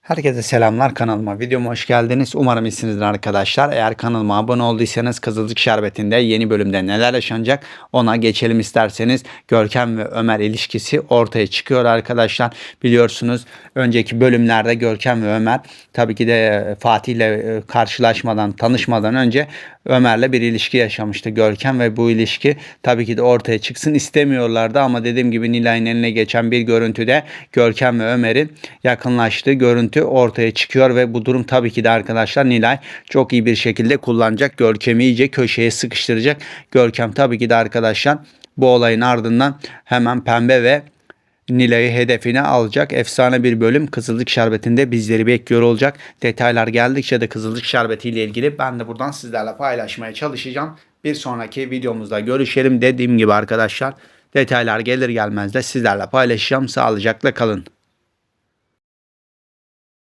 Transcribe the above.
Herkese selamlar kanalıma. Videoma hoş geldiniz. Umarım iyisinizdir arkadaşlar. Eğer kanalıma abone olduysanız Kızılcık Şerbeti'nde yeni bölümde neler yaşanacak ona geçelim isterseniz. Görkem ve Ömer ilişkisi ortaya çıkıyor arkadaşlar. Biliyorsunuz önceki bölümlerde Görkem ve Ömer tabii ki de e, Fatih ile e, karşılaşmadan, tanışmadan önce Ömer'le bir ilişki yaşamıştı Görkem ve bu ilişki tabii ki de ortaya çıksın istemiyorlardı ama dediğim gibi Nilay'ın eline geçen bir görüntüde Görkem ve Ömer'in yakınlaştığı görüntü ortaya çıkıyor ve bu durum tabii ki de arkadaşlar Nilay çok iyi bir şekilde kullanacak. Görkem'i iyice köşeye sıkıştıracak. Görkem tabii ki de arkadaşlar bu olayın ardından hemen pembe ve Nilay'ı hedefine alacak. Efsane bir bölüm Kızılcık Şerbeti'nde bizleri bekliyor olacak. Detaylar geldikçe de Kızılcık Şerbeti ile ilgili ben de buradan sizlerle paylaşmaya çalışacağım. Bir sonraki videomuzda görüşelim. Dediğim gibi arkadaşlar detaylar gelir gelmez de sizlerle paylaşacağım. Sağlıcakla kalın.